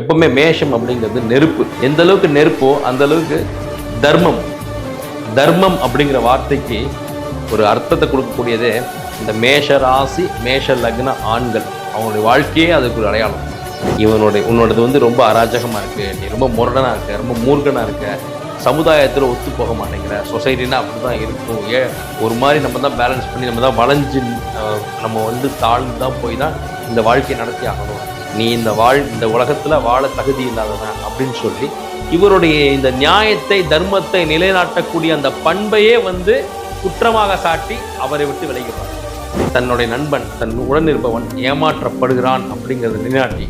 எப்பவுமே மேஷம் அப்படிங்கிறது நெருப்பு. எந்த அளவுக்கு நெருப்போ அந்த அளவுக்கு தர்மம். தர்மம் அப்படிங்கிற வார்த்தைக்கு ஒரு அர்த்தத்தை கொடுக்கக்கூடியதே இந்த மேஷ ராசி மேஷ லக்ன ஆண்கள். அவங்களுடைய வாழ்க்கையே அதுக்கு ஒரு அடையாளம். இவனுடைய உன்னோடது வந்து ரொம்ப அராஜகமாக இருக்குது நீ ரொம்ப முரடனாக இருக்க ரொம்ப மூர்கனாக இருக்க. சமுதாயத்தில் ஒத்து போக மாட்டேங்கிற. சொசைட்டினா அப்படி தான் இருக்கும். ஏ ஒரு மாதிரி நம்ம தான் பேலன்ஸ் பண்ணி நம்ம தான் வளைஞ்சு நம்ம வந்து தாழ்ந்து தான் போய் தான் இந்த வாழ்க்கையை நடத்தி ஆகணும் நீ இந்த வாழ் இந்த உலகத்தில் வாழ தகுதி இல்லாதவன் அப்படின்னு சொல்லி இவருடைய இந்த நியாயத்தை தர்மத்தை நிலைநாட்டக்கூடிய அந்த பண்பையே வந்து குற்றமாக சாட்டி அவரை விட்டு விலகிறார் தன்னுடைய நண்பன் தன் உடன் இருப்பவன் ஏமாற்றப்படுகிறான் அப்படிங்கிறத நிலைநாட்டி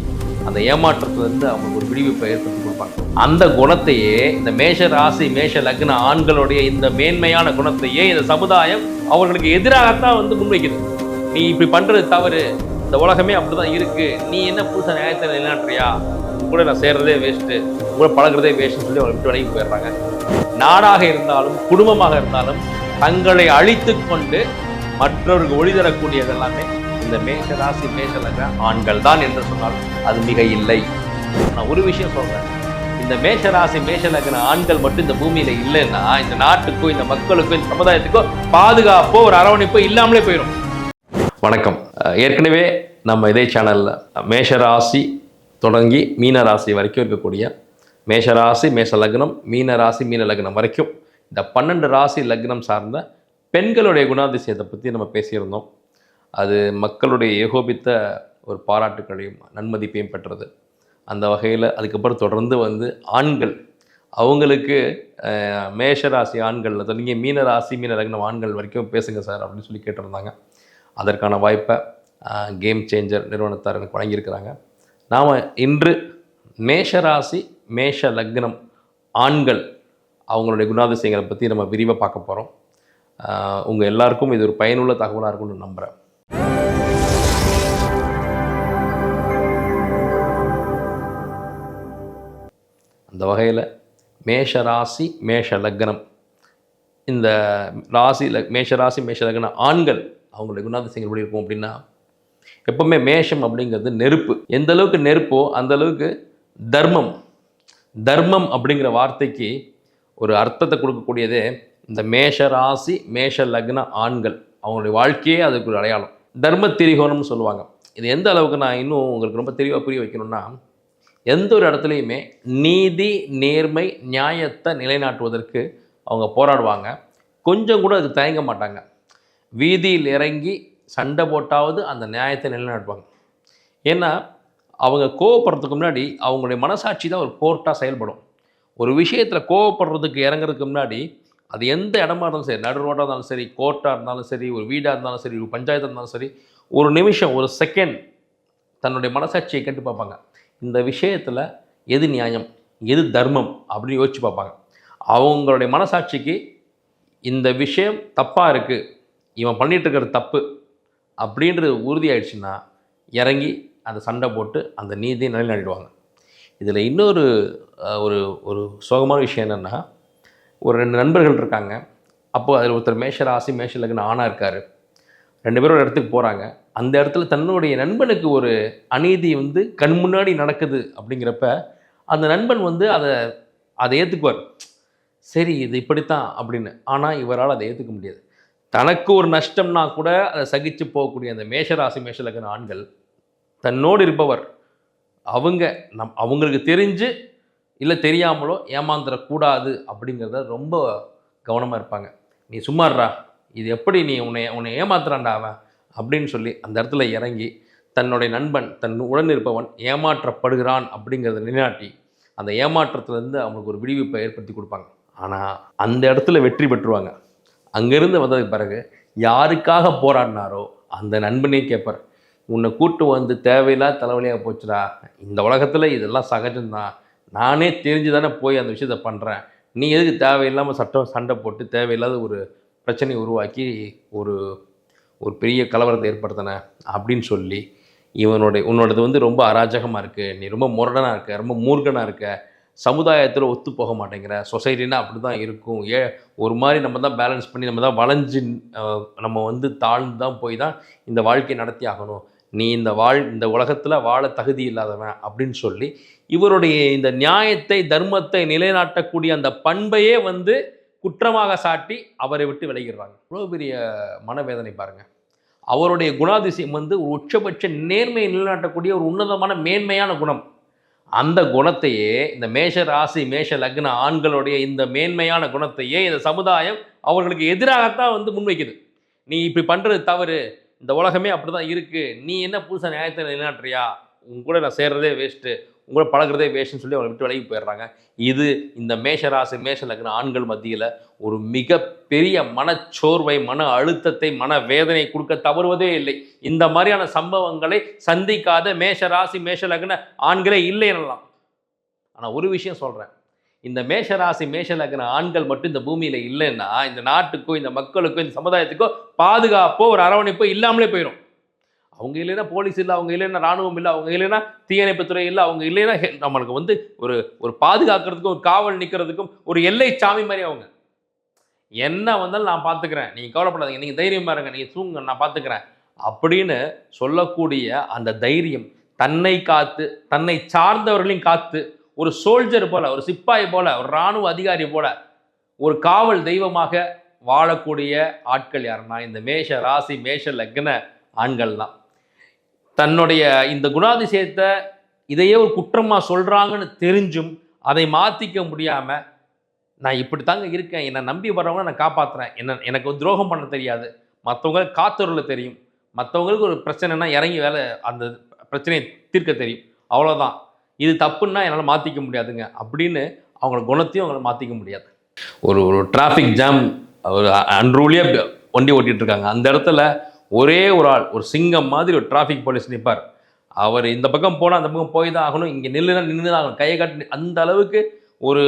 அந்த ஏமாற்றத்திலிருந்து அவங்களுக்கு ஒரு விடுவிப்பை ஏற்படுத்தி கொடுப்பாங்க அந்த குணத்தையே இந்த மேஷ ராசி மேஷ லக்ன ஆண்களுடைய இந்த மேன்மையான குணத்தையே இந்த சமுதாயம் அவர்களுக்கு எதிராகத்தான் வந்து முன்வைக்குது. நீ இப்படி பண்ணுறது தவறு. இந்த உலகமே அப்படிதான் இருக்கு. நீ என்ன புதுசாக நியாயத்தை நிலைநாட்டுறியா? கூட நான் சேர்றதே வேஸ்ட்டு கூட பழகுறதே வேஸ்ட்னு சொல்லி அவங்க விட்டு விலகி போயிடுறாங்க. நாடாக இருந்தாலும் குடும்பமாக இருந்தாலும் தங்களை அழித்து கொண்டு மற்றவருக்கு ஒளி தரக்கூடியது எல்லாமே இந்த மேஷ ராசி மேஷ ஆண்கள் தான் என்று சொன்னால் அது மிக இல்லை. நான் ஒரு விஷயம் சொல்றேன். இந்த மேஷ ராசி மேஷ லக்ன ஆண்கள் மட்டும் இந்த பூமியில இல்லைன்னா இந்த நாட்டுக்கோ இந்த மக்களுக்கோ இந்த சமுதாயத்துக்கோ பாதுகாப்போ ஒரு அரவணைப்போ இல்லாமலே போயிடும் வணக்கம். ஏற்கனவே நம்ம இதே சேனலில் மேஷராசி தொடங்கி மீன ராசி வரைக்கும் இருக்கக்கூடிய மேஷராசி மேஷ லக்னம் மீன ராசி மீன லக்னம் வரைக்கும் இந்த பன்னெண்டு ராசி லக்னம் சார்ந்த பெண்களுடைய குணாதிசயத்தை பற்றி நம்ம பேசியிருந்தோம். அது மக்களுடைய ஏகோபித்த ஒரு பாராட்டுக்களையும் நன்மதிப்பையும் பெற்றது. அந்த வகையில் அதுக்கப்புறம் தொடர்ந்து வந்து ஆண்கள். அவங்களுக்கு மேஷராசி ஆண்களில் தொடங்கி மீன ராசி மீன லக்னம் ஆண்கள் வரைக்கும் பேசுங்க சார் அப்படின்னு சொல்லி கேட்டிருந்தாங்க. அதற்கான வாய்ப்பை கேம் சேஞ்சர் நிறுவனத்தார் எனக்கு வழங்கியிருக்கிறாங்க. நாம் இன்று மேஷராசி மேஷ லக்னம் ஆண்கள் அவங்களுடைய குணாதிசயங்களை பற்றி நம்ம விரிவாக பார்க்க போகிறோம் உங்கள் எல்லாருக்கும் இது ஒரு பயனுள்ள தகவலாக இருக்கும்னு நம்புகிறேன் அந்த வகையில் மேஷ ராசி மேஷ லக்னம். இந்த ராசி ல மேஷ ராசி மேஷ லக்ன ஆண்கள் அவங்களுடைய குணாதிசயங்கள் எப்படி இருக்கும் அப்படின்னா எப்பவுமே மேஷம் அப்படிங்கிறது நெருப்பு. எந்த அளவுக்கு நெருப்போ அந்த அளவுக்கு தர்மம். தர்மம் அப்படிங்கிற வார்த்தைக்கு ஒரு அர்த்தத்தை கொடுக்கக்கூடியதே இந்த மேஷ ராசி மேஷ லக்ன ஆண்கள். அவங்களுடைய வாழ்க்கையே அதுக்கு ஒரு அடையாளம். தர்ம திரிகோணம்னு சொல்லுவாங்க. இது எந்த அளவுக்கு நான் இன்னும் உங்களுக்கு ரொம்ப தெளிவாக புரிய வைக்கணும்னா எந்த ஒரு இடத்துலையுமே நீதி நேர்மை நியாயத்தை நிலைநாட்டுவதற்கு அவங்க போராடுவாங்க. கொஞ்சம் கூட அது தயங்க மாட்டாங்க. வீதியில் இறங்கி சண்டை போட்டாவது அந்த நியாயத்தை நிலைநாட்டுவாங்க. ஏன்னா அவங்க கோவப்படுறதுக்கு முன்னாடி அவங்களுடைய மனசாட்சி தான் ஒரு கோர்ட்டாக செயல்படும். ஒரு விஷயத்தில் கோவப்படுறதுக்கு இறங்குறதுக்கு முன்னாடி அது எந்த இடமா இருந்தாலும் சரி நடு ரோட்டாக இருந்தாலும் சரி கோர்ட்டாக இருந்தாலும் சரி ஒரு வீடாக இருந்தாலும் சரி ஒரு பஞ்சாயத்தாக இருந்தாலும் சரி ஒரு நிமிஷம் ஒரு செகண்ட் தன்னுடைய மனசாட்சியை கேட்டு பார்ப்பாங்க. இந்த விஷயத்தில் எது நியாயம் எது தர்மம் அப்படின்னு யோசிச்சு பார்ப்பாங்க. அவங்களுடைய மனசாட்சிக்கு இந்த விஷயம் தப்பாக இருக்குது இவன் பண்ணிகிட்டு இருக்கிற தப்பு அப்படின்றது உறுதியாயிடுச்சுன்னா இறங்கி அந்த சண்டை போட்டு அந்த நீதியை நிலைநாட்டிடுவாங்க. இதில் இன்னொரு ஒரு ஒரு சோகமான விஷயம் என்னென்னா ஒரு ரெண்டு நண்பர்கள் இருக்காங்க. அப்போது அதில் ஒருத்தர் மேஷ ராசி மேஷ லக்ன ஆணாக இருக்கார். ரெண்டு பேரும் ஒரு இடத்துக்கு போகிறாங்க அந்த இடத்துல தன்னுடைய நண்பனுக்கு ஒரு அநீதி வந்து கண் முன்னாடி நடக்குது அப்படிங்கிறப்ப அந்த நண்பன் வந்து அதை அதை ஏற்றுக்குவார் சரி இது இப்படித்தான் அப்படின்னு. ஆனால் இவரால் அதை ஏற்றுக்க முடியாது. தனக்கு ஒரு நஷ்டம்னா கூட அதை சகிச்சு போகக்கூடிய அந்த மேஷராசி மேஷலக்கன ஆண்கள் தன்னோடு இருப்பவர் அவங்க நம் அவங்களுக்கு தெரிஞ்சு இல்லை தெரியாமலோ ஏமாந்துடக்கூடாது அப்படிங்கிறத ரொம்ப கவனமாக இருப்பாங்க. நீ சும்மாடுறா இது எப்படி நீ உன்னை உன்னை ஏமாத்துறான்டா அவன்? அப்படின்னு சொல்லி அந்த இடத்துல இறங்கி தன்னுடைய நண்பன் தன் உடன் இருப்பவன் ஏமாற்றப்படுகிறான் அப்படிங்கிறத நிலைநாட்டி அந்த ஏமாற்றத்துலேருந்து அவங்களுக்கு ஒரு விடுவிப்பை ஏற்படுத்தி கொடுப்பாங்க. ஆனால் அந்த இடத்துல வெற்றி பெற்றுவாங்க அங்கேருந்து வந்ததுக்கு பிறகு யாருக்காக போராடினாரோ அந்த நண்பனே கேட்பார். உன்னை கூட்டு வந்து தேவையில்லாத தலைவலியாக போச்சுடா. இந்த உலகத்தில் இதெல்லாம் சகஜம்தான். நானே தெரிஞ்சு தானே போய் அந்த விஷயத்த பண்ணுறேன் நீ எதுக்கு தேவையில்லாமல் சட்டம் சண்டை போட்டு தேவையில்லாத ஒரு பிரச்சனையை உருவாக்கி ஒரு ஒரு பெரிய கலவரத்தை ஏற்படுத்தின? அப்படின்னு சொல்லி இவனுடைய உன்னோடது வந்து ரொம்ப அராஜகமாக இருக்குது நீ ரொம்ப முரடனாக இருக்க. ரொம்ப மூர்க்கனாக இருக்க. சமுதாயத்தில் ஒத்து போக மாட்டேங்கிற. சொசைட்டினா அப்படி தான் இருக்கும். ஏ ஒரு மாதிரி நம்ம தான் பேலன்ஸ் பண்ணி நம்ம தான் வளைஞ்சு நம்ம வந்து தாழ்ந்து தான் போய் தான் இந்த வாழ்க்கையை நடத்தி ஆகணும். நீ இந்த வாழ் இந்த உலகத்தில் வாழ தகுதி இல்லாதவன் அப்படின்னு சொல்லி இவருடைய இந்த நியாயத்தை தர்மத்தை நிலைநாட்டக்கூடிய அந்த பண்பையே வந்து குற்றமாக சாட்டி அவரை விட்டு விலகிடுறாங்க. இவ்வளோ பெரிய மனவேதனை பாருங்கள் அவருடைய குணாதிசயம் வந்து ஒரு உச்சபட்ச நேர்மையை நிலைநாட்டக்கூடிய ஒரு உன்னதமான மேன்மையான குணம். அந்த குணத்தையே இந்த மேஷ ராசி மேஷ லக்ன ஆண்களுடைய இந்த மேன்மையான குணத்தையே இந்த சமுதாயம் அவர்களுக்கு எதிராகத்தான் வந்து முன்வைக்குது. நீ இப்படி பண்ணுறது தவறு. இந்த உலகமே அப்படி தான் இருக்குது நீ என்ன புதுசாக நியாயத்தை நிலைநாட்டுறியா? உன் கூட நான் சேர்றதே வேஸ்ட்டு உங்களை பழகிறதே பழகுறதே சொல்லி அவங்களை விட்டு விலகி போயிடுறாங்க. இது இந்த மேஷராசி மேஷ லக்ன ஆண்கள் மத்தியில் ஒரு மிகப்பெரிய மனச்சோர்வை மன அழுத்தத்தை மன வேதனை கொடுக்க தவறுவதே இல்லை. இந்த மாதிரியான சம்பவங்களை சந்திக்காத மேஷராசி மேஷ லக்ன ஆண்களே இல்லை எனலாம். ஆனால் ஒரு விஷயம் சொல்கிறேன் இந்த மேஷ ராசி மேஷ லக்ன ஆண்கள் மட்டும் இந்த பூமியில் இல்லைன்னா இந்த நாட்டுக்கோ இந்த மக்களுக்கோ இந்த சமுதாயத்துக்கோ பாதுகாப்போ ஒரு அரவணைப்போ இல்லாமலே போயிடும் அவங்க இல்லைன்னா போலீஸ் இல்லை அவங்க இல்லைன்னா ராணுவம் இல்லை அவங்க இல்லைன்னா தீயணைப்புத்துறை இல்லை அவங்க இல்லைன்னா நம்மளுக்கு வந்து ஒரு ஒரு பாதுகாக்கிறதுக்கும் ஒரு காவல் நிற்கிறதுக்கும் ஒரு எல்லை சாமி மாதிரி அவங்க. என்ன வந்தாலும் நான் பார்த்துக்கிறேன் நீங்கள் கவலைப்படாதீங்க. நீங்கள் தைரியமாக இருங்க. நீங்கள் தூங்க நான் பார்த்துக்கிறேன் அப்படின்னு சொல்லக்கூடிய அந்த தைரியம் தன்னை காத்து தன்னை சார்ந்தவர்களையும் காத்து ஒரு சோல்ஜர் போல ஒரு சிப்பாய் போல ஒரு இராணுவ அதிகாரி போல ஒரு காவல் தெய்வமாக வாழக்கூடிய ஆட்கள் யாருன்னா இந்த மேஷ ராசி மேஷ லக்ன ஆண்கள் தான் தன்னுடைய இந்த குணாதிசயத்தை இதையே ஒரு குற்றமாக சொல்கிறாங்கன்னு தெரிஞ்சும் அதை மாற்றிக்க முடியாமல் நான் இப்படி தாங்க இருக்கேன் என்னை நம்பி வரவங்க நான் காப்பாற்றுறேன் என்ன எனக்கு ஒரு துரோகம் பண்ண தெரியாது. மற்றவங்க காத்தொருள தெரியும். மற்றவங்களுக்கு ஒரு பிரச்சனைனா இறங்கி வேலை அந்த பிரச்சனையை தீர்க்க தெரியும். அவ்வளோதான் இது தப்புன்னா என்னால் மாற்றிக்க முடியாதுங்க. அப்படின்னு அவங்களோட குணத்தையும் அவங்கள மாற்றிக்க முடியாது. ஒரு ஒரு டிராஃபிக் ஜாம் ஒரு அன்ரூலியாக வண்டி ஓட்டிகிட்டு இருக்காங்க. அந்த இடத்துல ஒரே ஒரு ஆள் ஒரு சிங்கம் மாதிரி ஒரு டிராஃபிக் போலீஸ் நிற்பார் அவர் இந்த பக்கம் போனால் அந்த பக்கம் போய் தான் ஆகணும். இங்கே நில்லுனா நின்று தான் ஆகணும். கையை காட்டி அந்த அளவுக்கு ஒரு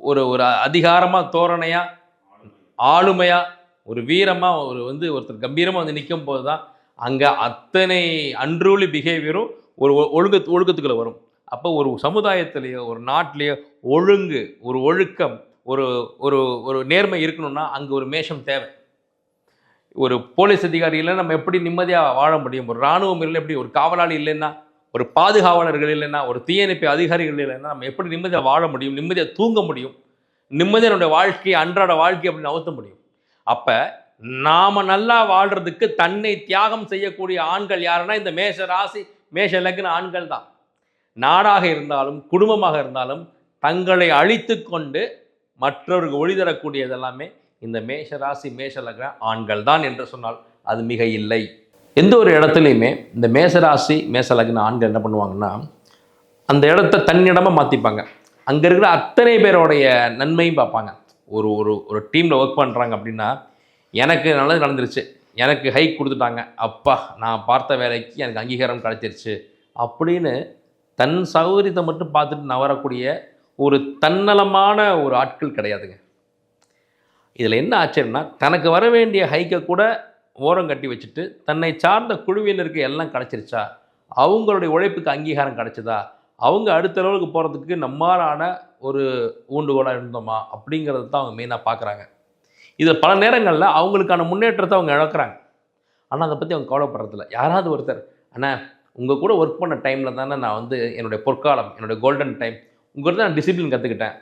ஒரு ஒரு அதிகாரமாக தோரணையாக ஆளுமையாக ஒரு வீரமாக ஒரு வந்து ஒருத்தர் கம்பீரமாக வந்து நிற்கும் போது தான் அங்கே அத்தனை அன்ரூலி பிஹேவியரும் ஒரு ஒ- ஒழுக்க ஒழுக்கத்துக்குள்ளே வரும். அப்போ ஒரு சமுதாயத்திலேயோ ஒரு நாட்டிலேயோ ஒழுங்கு ஒரு ஒழுக்கம் ஒரு ஒரு ஒரு நேர்மை இருக்கணும்னா அங்கே ஒரு மேஷம் தேவை. ஒரு போலீஸ் அதிகாரி இல்லைன்னா நம்ம எப்படி நிம்மதியாக வாழ முடியும்? ஒரு இராணுவம் இல்லை எப்படி? ஒரு காவலாளி இல்லைன்னா? ஒரு பாதுகாவலர்கள் இல்லைன்னா? ஒரு தீயணைப்பு அதிகாரிகள் இல்லைன்னா? நம்ம எப்படி நிம்மதியாக வாழ முடியும்? நிம்மதியாக தூங்க முடியும்? நிம்மதியாக நம்முடைய வாழ்க்கையை அன்றாட வாழ்க்கை அப்படின்னு நவுத்த முடியும்? அப்போ நாம் நல்லா வாழ்கிறதுக்கு தன்னை தியாகம் செய்யக்கூடிய ஆண்கள் யாருன்னா இந்த மேஷ ராசி மேஷ லக்ன ஆண்கள் தான். நாடாக இருந்தாலும் குடும்பமாக இருந்தாலும் தங்களை அழித்து கொண்டு மற்றவருக்கு ஒளி தரக்கூடியது எல்லாமே இந்த மேஷ ராசி மேஷ லக்ன ஆண்கள் தான் என்று சொன்னால் அது மிக இல்லை. எந்த ஒரு இடத்துலையுமே இந்த மேஷ ராசி மேஷ லக்ன ஆண்கள் என்ன பண்ணுவாங்கன்னா அந்த இடத்த தன்னிடமாக மாற்றிப்பாங்க அங்கே இருக்கிற அத்தனை பேரோடைய நன்மையும் பார்ப்பாங்க. ஒரு ஒரு ஒரு டீமில் ஒர்க் பண்ணுறாங்க அப்படின்னா எனக்கு நல்லது நடந்துருச்சு. எனக்கு ஹைக் கொடுத்துட்டாங்க. அப்பா நான் பார்த்த வேலைக்கு எனக்கு அங்கீகாரம் கிடைச்சிருச்சு அப்படின்னு தன் சௌகரியத்தை மட்டும் பார்த்துட்டு நவரக்கூடிய ஒரு தன்னலமான ஒரு ஆட்கள் கிடையாதுங்க. இதில் என்ன ஆச்சரியம்னா தனக்கு வர வேண்டிய ஹைக்கை கூட ஓரம் கட்டி வச்சுட்டு தன்னை சார்ந்த குழுவினருக்கு எல்லாம் கிடச்சிருச்சா? அவங்களுடைய உழைப்புக்கு அங்கீகாரம் கிடைச்சதா? அவங்க அடுத்த லெவலுக்கு போகிறதுக்கு நம்மளான ஒரு ஊண்டுகோலாக இருந்தோமா? அப்படிங்கிறத தான் அவங்க மெயினாக பார்க்குறாங்க. இதில் பல நேரங்களில் அவங்களுக்கான முன்னேற்றத்தை அவங்க இழக்கிறாங்க. ஆனால் அதை பற்றி அவங்க கவலைப்படுறதில்ல. யாராவது ஒருத்தர் அண்ணா உங்கள் கூட ஒர்க் பண்ண டைமில் தானே நான் வந்து என்னுடைய பொற்காலம் என்னுடைய கோல்டன் டைம் உங்கள்கிட்ட தான் நான் டிசிப்ளின் கற்றுக்கிட்டேன்.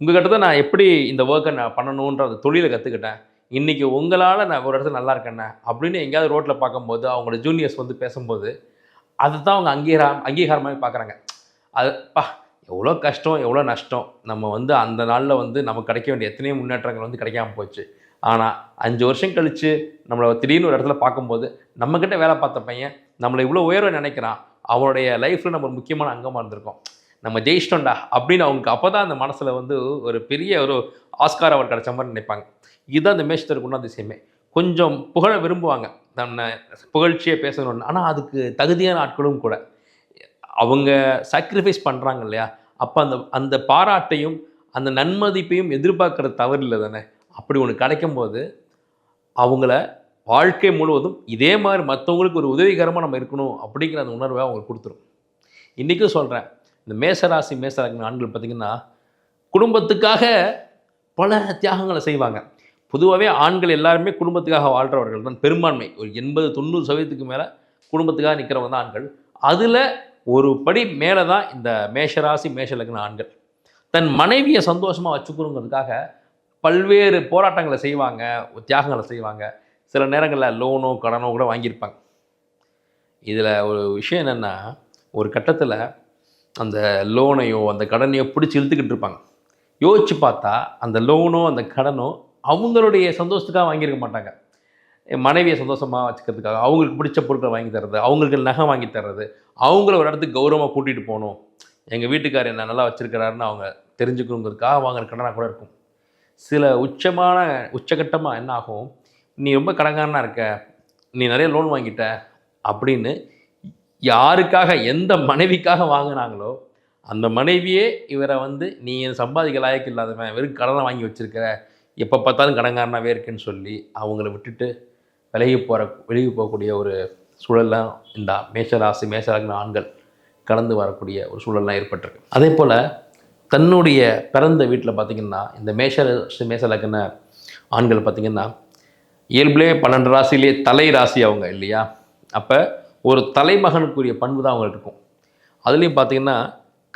உங்ககிட்ட தான் நான் எப்படி இந்த ஒர்க்கை நான் பண்ணணுன்ற அந்த தொழிலை கற்றுக்கிட்டேன் இன்றைக்கி உங்களால் நான் ஒரு இடத்துல நல்லா இருக்கேண்ணே அப்படின்னு எங்கேயாவது ரோட்டில் பார்க்கும்போது அவங்களோட ஜூனியர்ஸ் வந்து பேசும்போது அதை தான் அவங்க அங்கீகாரம் அங்கீகாரமாகவே பார்க்குறாங்க. அது பா எவ்வளோ கஷ்டம் எவ்வளோ நஷ்டம். நம்ம வந்து அந்த நாளில் வந்து நமக்கு கிடைக்க வேண்டிய எத்தனையோ முன்னேற்றங்கள் வந்து கிடைக்காம போச்சு. ஆனால் அஞ்சு வருஷம் கழித்து நம்மளை திடீர்னு ஒரு இடத்துல பார்க்கும்போது நம்மக்கிட்ட வேலை பார்த்த பையன் நம்மளை இவ்வளோ உயர்வை நினைக்கிறான். அவனுடைய லைஃப்பில் நம்ம ஒரு முக்கியமான அங்கமாக இருந்திருக்கோம். நம்ம ஜெயிச்சிட்டோம்டா அப்படின்னு அவங்களுக்கு அப்போ தான் அந்த மனசில் வந்து ஒரு பெரிய ஒரு ஆஸ்கார் அவர் கிடைச்ச மாதிரி நினைப்பாங்க. இதுதான் இந்த மேஷத்தர் விஷயமே கொஞ்சம் புகழ விரும்புவாங்க. நம்ம புகழ்ச்சியை பேசணும்னு. ஆனால் அதுக்கு தகுதியான ஆட்களும் கூட. அவங்க சாக்ரிஃபைஸ் பண்ணுறாங்க இல்லையா? அப்போ அந்த அந்த பாராட்டையும் அந்த நன்மதிப்பையும் எதிர்பார்க்குற தவறு இல்லை தானே? அப்படி ஒன்று கிடைக்கும் போது அவங்கள வாழ்க்கை முழுவதும் இதே மாதிரி மற்றவங்களுக்கு ஒரு உதவிகரமாக நம்ம இருக்கணும் அப்படிங்கிற அந்த உணர்வை அவங்களுக்கு கொடுத்துரும். இன்றைக்கும் சொல்கிறேன் இந்த மேசராசி மேசராசி ஆண்கள் பார்த்திங்கன்னா குடும்பத்துக்காக பல தியாகங்களை செய்வாங்க. பொதுவாகவே ஆண்கள் எல்லாருமே குடும்பத்துக்காக வாழ்கிறவர்கள் தான் பெரும்பான்மை. ஒரு எண்பது தொண்ணூறு சதவீதத்துக்கு மேலே குடும்பத்துக்காக நிற்கிறவங்க தான் ஆண்கள். அதில் ஒரு படி மேலே தான் இந்த மேஷராசி மேஷலக்ன ஆண்கள். தன் மனைவியை சந்தோஷமாக வச்சுக்கணுங்கிறதுக்காக பல்வேறு போராட்டங்களை செய்வாங்க தியாகங்களை செய்வாங்க. சில நேரங்களில் லோனோ கடனோ கூட வாங்கியிருப்பாங்க. இதில் ஒரு விஷயம் என்னென்னா ஒரு கட்டத்தில் அந்த லோனையோ அந்த கடனையோ பிடிச்சி இழுத்துக்கிட்டு இருப்பாங்க. யோசிச்சு பார்த்தா அந்த லோனோ அந்த கடனோ அவங்களுடைய சந்தோஷத்துக்காக வாங்கியிருக்க மாட்டாங்க. என் மனைவியை சந்தோஷமாக வச்சுக்கிறதுக்காக அவங்களுக்கு பிடிச்ச பொருட்களை வாங்கி தர்றது அவங்களுக்கு நகை வாங்கி தர்றது அவங்கள ஒரு இடத்துக்கு கௌரவமாக கூட்டிகிட்டு போகணும். எங்கள் வீட்டுக்காரர் என்ன நல்லா வச்சுருக்கிறாருன்னு அவங்க தெரிஞ்சுக்கணுங்கிறதுக்காக வாங்குற கடனாக கூட இருக்கும். சில உச்சமான உச்சகட்டமாக என்ன ஆகும்? நீ ரொம்ப கடங்காரனாக இருக்க நீ நிறைய லோன் வாங்கிட்ட அப்படின்னு யாருக்காக எந்த மனைவிக்காக வாங்கினாங்களோ அந்த மனைவியே இவரை வந்து நீ சம்பாதிக்க லாயக்கு இல்லாதவன் வெறும் கடனை வாங்கி வச்சிருக்கிற. எப்போ பார்த்தாலும் கடங்காரனாகவே இருக்குன்னு சொல்லி அவங்கள விட்டுட்டு விலகி போகிற விலகி போகக்கூடிய ஒரு சூழல்லாம் இந்த மேஷராசி மேஷராகின ஆண்கள் கடந்து வரக்கூடிய ஒரு சூழல்லாம் ஏற்பட்டிருக்கு. அதே போல் தன்னுடைய பிறந்த வீட்டில் பார்த்திங்கன்னா இந்த மேஷராசி மேஷலக்கின ஆண்கள் பார்த்திங்கன்னா இயல்பிலே பன்னெண்டு ராசிலேயே தலை ராசி அவங்க இல்லையா? அப்போ ஒரு தலைமகனுக்குரிய பண்பு தான் அவங்களுக்கு இருக்கும். அதுலேயும் பார்த்தீங்கன்னா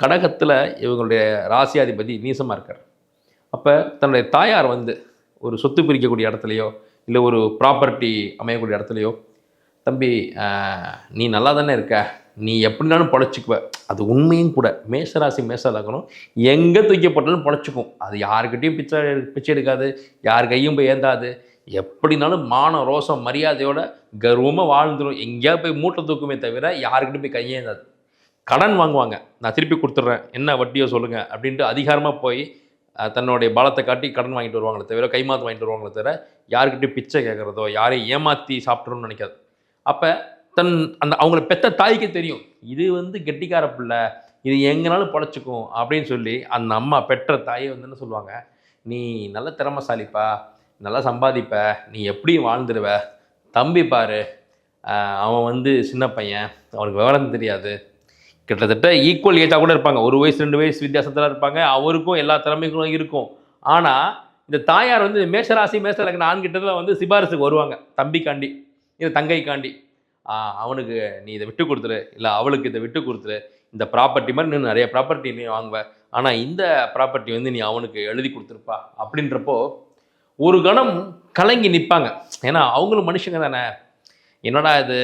கடகத்தில் இவங்களுடைய ராசியாதிபதி நீசமாக இருக்கார். அப்போ தன்னுடைய தாயார் வந்து ஒரு சொத்து பிரிக்கக்கூடிய இடத்துலையோ இல்லை ஒரு ப்ராப்பர்ட்டி அமையக்கூடிய இடத்துலையோ தம்பி நீ நல்லா தானே இருக்க? நீ எப்படினாலும் பொழைச்சிக்குவ. அது உண்மையும் கூட. மேஷராசி மேஷ எங்கே தூக்கப்பட்டாலும் பொழைச்சிக்கும். அது யாருக்கிட்டையும் பிச்சை பிச்சை எடுக்காது. யார் கையும் போய் ஏந்தாது. எப்படினாலும் மான ரோசம் மரியாதையோட கர்வமாக வாழ்ந்துடும் எங்கேயா போய் மூட்டை தூக்குமே தவிர யாருக்கிட்டையும் போய் கையேந்தாது கடன் வாங்குவாங்க. நான் திருப்பி கொடுத்துட்றேன். என்ன வட்டியோ சொல்லுங்கள் அப்படின்ட்டு அதிகாரமாக போய் தன்னுடைய பலத்தை காட்டி கடன் வாங்கிட்டு வருவாங்களே தவிர கைமாத்து வாங்கிட்டு வருவாங்களே தவிர யாருக்கிட்டையும் பிச்சை கேட்குறதோ யாரையும் ஏமாற்றி சாப்பிட்றோன்னு நினைக்காது. அப்போ தன் அந்த அவங்கள பெத்த தாய்க்கு தெரியும். இது வந்து கெட்டிக்கார பிள்ளை. இது எங்கனாலும் பொழைச்சிக்கும் அப்படின்னு சொல்லி அந்த அம்மா பெற்ற தாயை வந்து என்ன சொல்லுவாங்க? நீ நல்ல திறமைசாலிப்பா. நல்லா சம்பாதிப்ப நீ எப்படியும் வாழ்ந்துடுவ தம்பி பாரு. அவன் வந்து சின்ன பையன். அவனுக்கு விவரம் தெரியாது. கிட்டத்தட்ட ஈக்குவல் ஏஜாக கூட இருப்பாங்க. ஒரு வயசு ரெண்டு வயசு வித்தியாசத்தில் இருப்பாங்க. அவருக்கும் எல்லா திறமைகளும் இருக்கும். ஆனால் இந்த தாயார் வந்து மேஷராசி மேஷ லக்ன ஆண்கிட்டத்தில் வந்து சிபாரிசுக்கு வருவாங்க. தம்பிக்காண்டி இது தங்கைக்காண்டி. அவனுக்கு நீ இதை விட்டு கொடுத்துரு. இல்லை அவளுக்கு இதை விட்டு கொடுத்துரு. இந்த ப்ராப்பர்ட்டி மாதிரி நீ நிறைய ப்ராப்பர்ட்டி நீ வாங்குவ. ஆனால் இந்த ப்ராப்பர்ட்டி வந்து நீ அவனுக்கு எழுதி கொடுத்துருப்பா. அப்படின்றப்போ ஒரு கணம் கலங்கி நிற்பாங்க. ஏன்னா அவங்களும் மனுஷங்க தானே. என்னடா இது?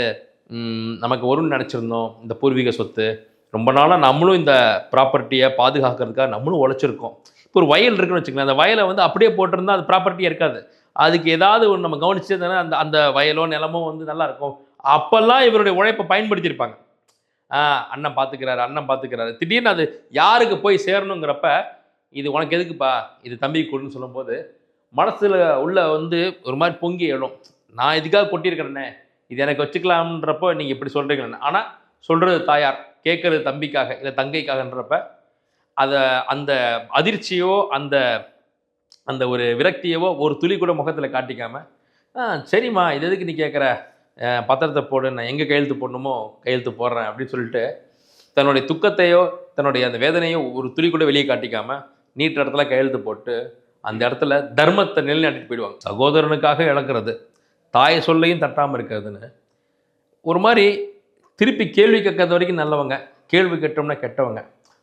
நமக்கு வரும்னு நினச்சிருந்தோம் இந்த பூர்வீக சொத்து. ரொம்ப நாளாக நம்மளும் இந்த ப்ராப்பர்ட்டியை பாதுகாக்கிறதுக்காக நம்மளும் உழைச்சிருக்கோம். இப்போ ஒரு வயல் இருக்குன்னு வச்சுக்கலாம் அந்த வயலை வந்து அப்படியே போட்டிருந்தா அது ப்ராப்பர்ட்டியாக இருக்காது. அதுக்கு ஏதாவது ஒன்று நம்ம கவனிச்சதுன்னா அந்த அந்த வயலோ நிலமோ வந்து நல்லாயிருக்கும் அப்போல்லாம் இவருடைய உழைப்பை பயன்படுத்தியிருப்பாங்க. அண்ணன் பார்த்துக்கிறாரு அண்ணன் பார்த்துக்கிறாரு திடீர்னு அது யாருக்கு போய் சேரணுங்கிறப்ப இது உனக்கு எதுக்குப்பா? இது தம்பிக்கு கொடுன்னு சொல்லும்போது மனசில் உள்ள வந்து ஒரு மாதிரி பொங்கி எழும். நான் இதுக்காக கொட்டியிருக்கிறேனே இது எனக்கு வச்சுக்கலாம்ன்றப்போ நீங்கள் இப்படி சொல்கிறீங்க ஆனால் சொல்கிறது தாயார் கேட்குறது தம்பிக்காக இல்லை தங்கைக்காகன்றப்ப அதை அந்த அதிர்ச்சியோ அந்த அந்த ஒரு விரக்தியவோ ஒரு துளி கூட முகத்தில் காட்டிக்காம சரிம்மா இது எதுக்கு நீ கேட்குற? பத்திரத்தை போடு நான் எங்கே கையெழுத்து போடணுமோ கையெழுத்து போடுறேன் அப்படின்னு சொல்லிட்டு தன்னுடைய துக்கத்தையோ தன்னுடைய அந்த வேதனையோ ஒரு துளி கூட வெளியே காட்டிக்காமல் நீட்ட இடத்துல கையெழுத்து போட்டு அந்த இடத்துல தர்மத்தை நிலைநாட்டிட்டு போயிடுவாங்க. சகோதரனுக்காக இழக்கிறது தாய் சொல்லையும் தட்டாமல் இருக்கிறதுன்னு. ஒரு மாதிரி திருப்பி கேள்வி கேட்கறது வரைக்கும் நல்லவங்க கேள்வி கேட்டோம்னா கெட்டவங்க.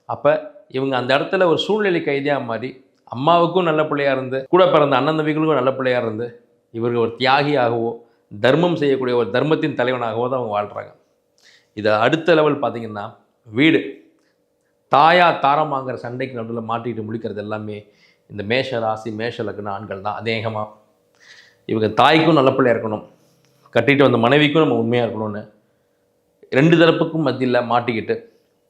அப்போ இவங்க அந்த இடத்துல ஒரு சூழ்நிலை கைதியாக மாதிரி அம்மாவுக்கும் நல்ல பிள்ளையாக இருந்து கூட பிறந்த அண்ணன் தம்பிகளுக்கும் நல்ல பிள்ளையாக இருந்து இவர்கள் ஒரு தியாகியாகவோ தர்மம் செய்யக்கூடிய ஒரு தர்மத்தின் தலைவனாகவோ தான் அவங்க வாழ்கிறாங்க இதை அடுத்த லெவல் பார்த்திங்கன்னா வீடு. தாயா தாரம் வாங்குற சண்டைக்கு நடுவில் மாட்டிக்கிட்டு முழிக்கிறது எல்லாமே இந்த மேஷ ராசி மேஷ லக்ன ஆண்கள் தான் அதேகமாக இவங்க தாய்க்கும் நல்ல பிள்ளையா இருக்கணும். கட்டிட்டு வந்த மனைவிக்கும் நம்ம உண்மையாக இருக்கணும்னு ரெண்டு தரப்புக்கும் மத்தியில் மாட்டிக்கிட்டு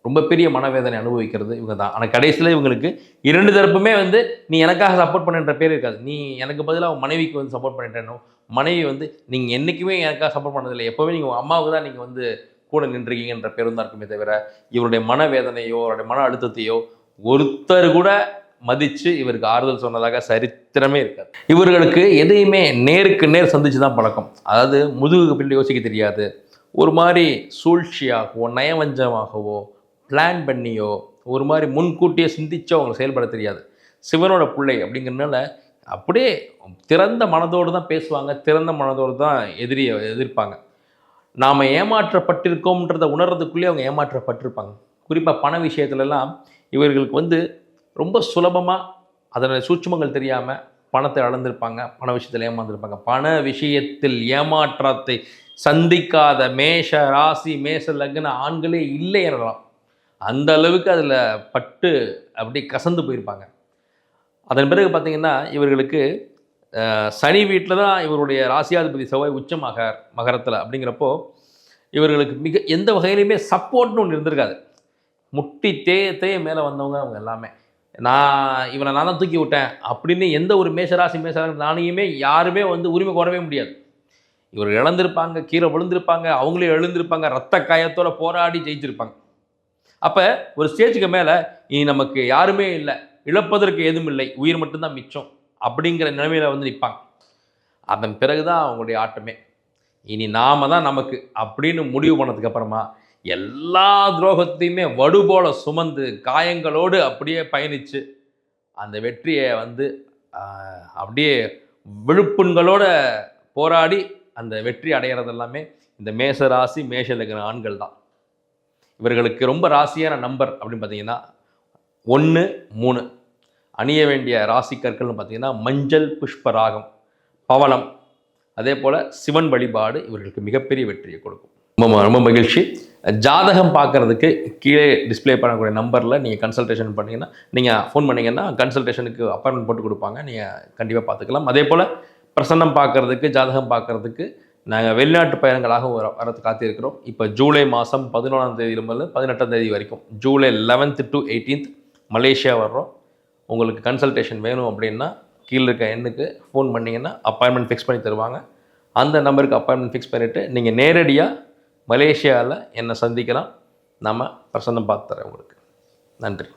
ரொம்ப பெரிய மனவேதனை அனுபவிக்கிறது இவங்க தான். ஆனால் கடைசியில் இவங்களுக்கு இரண்டு தரப்புமே வந்து நீ எனக்காக சப்போர்ட் பண்ணுன்ற பேர் இருக்காது. நீ எனக்கு பதிலாக அவன் மனைவிக்கு வந்து சப்போர்ட் பண்ணிட்டேனோ மனைவி வந்து நீங்கள் என்றைக்குமே எனக்காக சப்போர்ட் பண்ணதில்லை. எப்போவுமே நீங்கள் அம்மாவுக்கு தான் நீங்கள் வந்து கூட நின்றுருக்கீங்கன்ற பேரும் தான் இருக்குமே தவிர இவருடைய மனவேதனையோ அவருடைய மன அழுத்தத்தையோ ஒருத்தர் கூட மதித்து இவருக்கு ஆறுதல் சொன்னதாக சரித்திரமே இருக்காது. இவர்களுக்கு எதையுமே நேருக்கு நேர் சந்திச்சு தான் பழக்கம். அதாவது முதுகுக்கு பின்னாடி யோசிக்க தெரியாது. ஒரு மாதிரி சூழ்ச்சியாகவோ நயவஞ்சமாகவோ பிளான் பண்ணியோ ஒரு மாதிரி முன்கூட்டியே சிந்திச்சோ அவங்க செயல்பட தெரியாது. சிவனோட பிள்ளை அப்படிங்கிறனால அப்படியே திறந்த மனதோடு தான் பேசுவாங்க. திறந்த மனதோடு தான் எதிரியை எதிர்ப்பாங்க. நாம் ஏமாற்றப்பட்டிருக்கோம்ன்றதை உணர்றதுக்குள்ளேயே அவங்க ஏமாற்றப்பட்டிருப்பாங்க. குறிப்பாக பண விஷயத்துலலாம் இவர்களுக்கு வந்து ரொம்ப சுலபமாக அதனுடைய சூட்சுமங்கள் தெரியாமல் பணத்தை அளந்திருப்பாங்க பண விஷயத்தில் ஏமாந்துருப்பாங்க. பண விஷயத்தில் ஏமாற்றத்தை சந்திக்காத மேஷ ராசி மேஷ லக்ன ஆண்களே இல்லை எனலாம். அந்த அளவுக்கு அதில் பட்டு அப்படி கசந்து போயிருப்பாங்க. அதன் பிறகு பார்த்தீங்கன்னா இவர்களுக்கு சனி வீட்டில் தான் இவருடைய ராசியாதிபதி செவ்வாய் உச்சமாக மகரத்தில் அப்படிங்கிறப்போ இவர்களுக்கு மிக எந்த வகையிலையுமே சப்போர்ட்னு ஒன்று இருந்திருக்காது. முட்டி தேய தேய மேலே வந்தவங்க அவங்க எல்லாமே. நான் இவனை நான் தான் தூக்கி விட்டேன் அப்படின்னு எந்த ஒரு மேஷராசி மேஷராசி நானையுமே யாருமே வந்து உரிமை கோரவே முடியாது. இவர் இழந்திருப்பாங்க கீழே விழுந்திருப்பாங்க அவங்களே எழுந்திருப்பாங்க ரத்த காயத்தோட போராடி ஜெயிச்சிருப்பாங்க. அப்போ ஒரு ஸ்டேஜுக்கு மேலே இனி நமக்கு யாருமே இல்லை இழப்பதற்கு எதுவும் இல்லை உயிர் மட்டும்தான் மிச்சம் அப்படிங்கிற நிலைமையில் வந்து நிற்பாங்க அதன் பிறகு தான் அவங்களுடைய ஆட்டமே. இனி நாம தான் நமக்கு அப்படின்னு முடிவு பண்ணதுக்கப்புறமா எல்லா துரோகத்தையுமே வடு போல சுமந்து காயங்களோடு அப்படியே பயணித்து அந்த வெற்றியை வந்து அப்படியே விழுப்புண்களோட போராடி அந்த வெற்றி அடைகிறது எல்லாமே இந்த மேஷ ராசி மேஷ லக்ன ஆண்கள் தான். இவர்களுக்கு ரொம்ப ராசியான நம்பர் அப்படின்னு பார்த்தீங்கன்னா ஒன்று மூணு. அணிய வேண்டிய ராசி கற்கள்னு பார்த்தீங்கன்னா மஞ்சள் புஷ்பராகம் பவளம். அதே போல் சிவன் வழிபாடு இவர்களுக்கு மிகப்பெரிய வெற்றியை கொடுக்கும். ரொம்ப ரொம்ப மகிழ்ச்சி. ஜாதகம் பார்க்கறதுக்கு கீழே டிஸ்ப்ளே பண்ணக்கூடிய நம்பரில் நீங்கள் கன்சல்டேஷன் பண்ணிங்கன்னா நீங்கள் ஃபோன் பண்ணிங்கன்னா கன்சல்டேஷனுக்கு அப்பாயின்மெண்ட் போட்டு கொடுப்பாங்க. நீங்கள் கண்டிப்பாக பார்த்துக்கலாம். அதே போல் பிரசன்னம் பார்க்கறதுக்கு ஜாதகம் பார்க்கறதுக்கு நாங்கள் வெளிநாட்டு பயணங்களாக வர வரது காத்திருக்கிறோம். இப்போ ஜூலை மாதம் பதினொன்றாம் முதல்ல பதினெட்டாம் தேதி வரைக்கும் July eleventh to eighteenth Malaysia வர்றோம். உங்களுக்கு கன்சல்டேஷன் வேணும் அப்படின்னா கீழே இருக்க எண்ணுக்கு ஃபோன் பண்ணிங்கன்னா அப்பாயின்மெண்ட் ஃபிக்ஸ் பண்ணி தருவாங்க. அந்த நம்பருக்கு அப்பாயின்மெண்ட் ஃபிக்ஸ் பண்ணிவிட்டு நீங்கள் நேரடியாக மலேசியாவில் என்னை சந்திக்கலாம். நம்ம பிரசன்னம் பார்த்து தரேன் உங்களுக்கு. நன்றி.